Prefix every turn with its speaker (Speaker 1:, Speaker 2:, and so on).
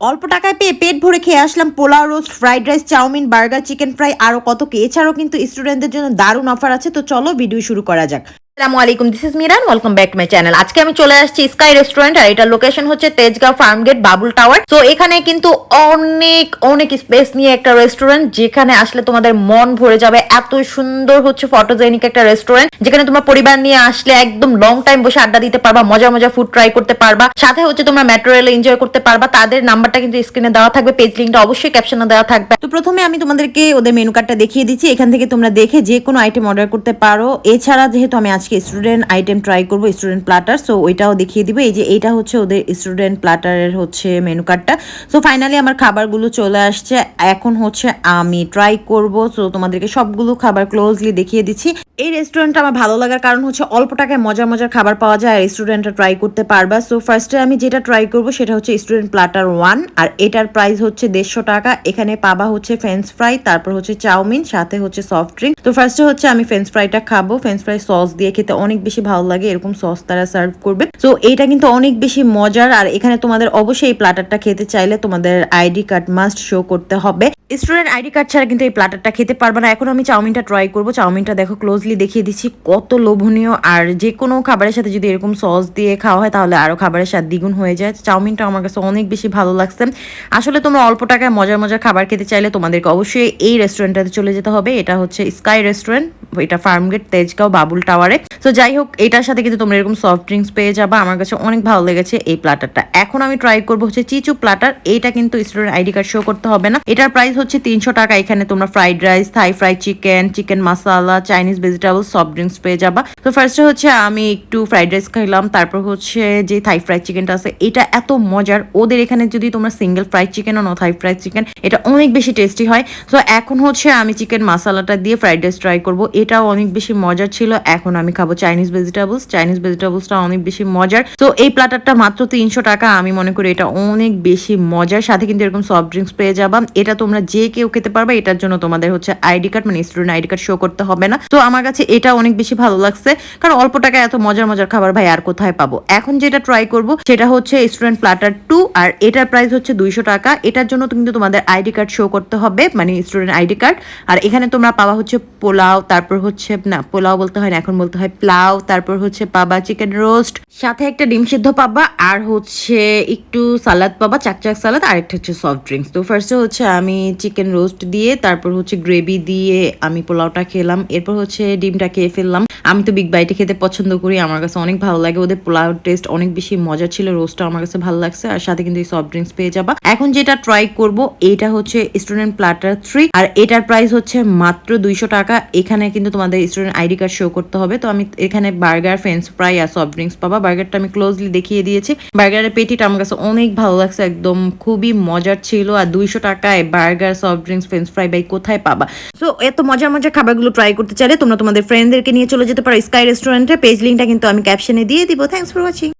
Speaker 1: অল্প টাকায় পেয়ে পেট ভরে খেয়ে আসলাম pulao roast, fried rice, chowmein, burger, chicken fry, আরও কত কি। এছাড়াও কিন্তু স্টুডেন্টদের জন্য দারুণ অফার আছে। তো চলো ভিডিও শুরু করা যাক। আসসালামু আলাইকুম this is Miran welcome back to my channel আজকে আমি চলে আসছি স্কাই রেস্টুরেন্ট আর লোকেশন হচ্ছে Tejgaon farm gate Babul tower তো এখানে কিন্তু অনেক অনেক স্পেস নিয়ে একটা রেস্টুরেন্ট যেখানে আসলে তোমাদের মন ভরে যাবে। এত সুন্দর হচ্ছে ফটোজেনিক একটা রেস্টুরেন্ট যেখানে তোমরা পরিবার নিয়ে আসলে একদম লং টাইম বসে আড্ডা দিতে পারবা মজা মজা ফুড ট্রাই করতে পারবা। সাথে হচ্ছে তোমরা মেট্রো এনজয় করতে পারবা। তাদের নাম্বারটা কিন্তু স্ক্রিনে দেওয়া থাকবে পেজ লিঙ্কটা অবশ্যই ক্যাপশনে দেওয়া থাকবে। তো প্রথমে আমি তোমাদেরকে ওদের মেনু কার্ডটা দেখিয়ে দিচ্ছি। এখান থেকে তোমরা দেখে যে কোনো আইটেম অর্ডার করতে পারো। এছাড়া যেহেতু আমি আজকে স্টুডেন্ট আইটেম ট্রাই করব স্টুডেন্ট প্লাটার সো ওইটাও দেখিয়ে দিব। এই যে এইটা হচ্ছে ওদের স্টুডেন্ট প্লাটারের হচ্ছে মেনু কার্ডটা সো ফাইনালি আমার খাবারগুলো চলে আসছে। এখন হচ্ছে আমি ট্রাই করব। সো তোমাদেরকে সবগুলো খাবার ক্লোজলি দেখিয়ে দিচ্ছি। এই রেস্টুরেন্টটা আমার ভালো লাগার কারণ হচ্ছে অল্প টাকায় মজার মজার খাবার পাওয়া যায় আর রেস্টুরেন্টটা ট্রাই করতে পারবা। সো ফার্স্টে আমি যেটা ট্রাই করব সেটা হচ্ছে স্টুডেন্ট প্লাটার ওয়ান আর এটার প্রাইস হচ্ছে দেড়শো টাকা। এখানে পাবা হচ্ছে ফ্রেঞ্চ ফ্রাই তারপর হচ্ছে চাউমিন, সাথে হচ্ছে সফট ড্রিঙ্ক তো ফার্স্টে হচ্ছে আমি ফ্রেঞ্চ ফ্রাইটা খাব। ফ্রেঞ্চ ফ্রাই সস দিয়ে খেতে অনেক বেশি ভালো লাগে, এরকম সস তারা সার্ভ করবে। তো এইটা কিন্তু অনেক বেশি মজার, আর এখানে তোমাদের অবশ্যই এই প্লাটারটা খেতে চাইলে তোমাদের আইডি কার্ড মাস্ট শো করতে হবে। স্টুডেন্ট আইডি কার্ড ছাড়া কিন্তু এই প্লাটারটা খেতে পারবে না। এখন আমি চাউমিনটা ট্রাই করব। চাউমিনটা দেখো ক্লোজলি দেখিয়ে দিচ্ছি, কত লোভনীয়। আর যে কোনো খাবারের সাথে যদি এরকম সস দিয়ে খাওয়া হয়, তাহলে আরও খাবারের স্বাদ দ্বিগুণ হয়ে যায়। চাউমিনটা আমার কাছে অনেক বেশি ভালো লাগছে। আসলে তোমরা অল্প টাকায় মজার মজার খাবার খেতে চাইলে তোমাদেরকে অবশ্যই এই রেস্টুরেন্টটাতে চলে যেতে হবে। এটা হচ্ছে স্কাই রেস্টুরেন্ট এটা ফার্মগেট তেজগাঁও, বাবুল টাওয়ারে তো যাই হোক এটার সাথে কিন্তু তোমরা এরকম সফট ড্রিঙ্কস পেয়ে যাবা। আমার কাছে অনেক ভালো লেগেছে এই প্লাটারটা এখন আমি ট্রাই করব হচ্ছে চিচু প্লাটার এইটা কিন্তু স্টুডেন্ট আইডি কার্ড শো করতে হবে না। এটার প্রাইস হচ্ছে তিনশো টাকা। এখানে তোমরা fried rice Thai fried chicken chicken masala Chinese vegetable soft drinks পেয়ে যাবা। তো ফার্স্টে হচ্ছে আমি একটু ফ্রাইড রাইস খাইলাম। তারপর হচ্ছে যে থাই ফ্রাইড চিকেনটা আছে, এটা এত মজার। ওদের এখানে যদি তোমরা সিঙ্গেল ফ্রাইড চিকেন ও থাই ফ্রাইড চিকেন এটা অনেক বেশি টেস্টি হয়। তো এখন হচ্ছে আমি চিকেন মশালাটা দিয়ে ফ্রাইড রাইস ট্রাই করব। এটাও অনেক বেশি মজার ছিল। এখন আমি খাব চাইনিজ ভেজিটেবলস চাইনিজ ভেজিটেবলসটা অনেক বেশি মজার। তো এই প্লাটারটা মাত্র তিনশো টাকা। আমি মনে করি এটা অনেক বেশি মজার। সাথে কিন্তু এরকম সফট ড্রিঙ্কস পেয়ে যাবা। এটা তোমরা যে কেউ খেতে পারবে, এটার জন্য তোমাদের হচ্ছে আইডি কার্ড মানে স্টুডেন্ট আইডি কার্ড শো করতে হবে না। তো, আমার কাছে এটা অনেক বেশি ভালো লাগছে। কারণ অল্প টাকায় এত মজার মজার খাবার ভাই আর কোথায় পাবো? এখন যেটা ট্রাই করব, সেটা হচ্ছে স্টুডেন্ট প্লাটার টু আর এটার প্রাইস হচ্ছে দুইশো টাকা। এটার জন্য কিন্তু তোমাদের আইডি কার্ড শো করতে হবে মানে স্টুডেন্ট আইডি কার্ড আর এখানে তোমরা পাওয়া হচ্ছে পোলাও, তারপর হচ্ছে, না, পোলাও বলতে হয় না, এখন বলতে হয় প্লাও, তারপর হচ্ছে পাবা চিকেন রোস্ট সাথে একটা ডিম সিদ্ধ পাবা, আর হচ্ছে একটু সালাদ পাবা চাকচাক সালাদ, আর একটা হচ্ছে সফট ড্রিঙ্কস তো ফার্স্টে হচ্ছে আমি চিকেন রোস্ট দিয়ে, তারপর হচ্ছে গ্রেভি দিয়ে আমি পোলাওটা খেলাম, এরপর হচ্ছে ডিমটা খেয়ে ফেললাম। আমি তো বিগ বাইটে খেতে পছন্দ করি, আমার কাছে অনেক ভালো লাগে, ওদের পোলাও টেস্ট অনেক বেশি মজা ছিল রোস্টটা আমার কাছে ভালো লাগছে, আর সাথে কিন্তু এই সফট ড্রিঙ্কস পেয়ে যাবা। এখন যেটা ট্রাই করব, এটা হচ্ছে স্টুডেন্ট প্লাটার থ্রি আর এটার প্রাইস হচ্ছে মাত্র দুইশো টাকা, এখানে কিন্তু তোমাদের স্টুডেন্ট আইডি কার্ড শো করতে হবে তো আমি এখানে বার্গার ফ্রেঞ্চ ফ্রাই আর সফট ড্রিঙ্কস পাবা। বার্গারটা আমি ক্লোজলি দেখিয়ে দিয়েছি। বার্গারের পেটিটা আমার কাছে অনেক ভালো লাগছে, একদম খুবই মজার ছিল। আর দুইশো টাকায় burger soft drinks French fry by কোথায় পাবা? সো এত মজার মজার খাবারগুলো ট্রাই করতে চাইলে তোমরা তোমাদের ফ্রেন্ডদেরকে নিয়ে চলে যেতে পারো। স্কাই রেস্টুরেন্টে পেজ লিঙ্কটা কিন্তু আমি ক্যাপশনে দিয়ে দিব। Thanks for watching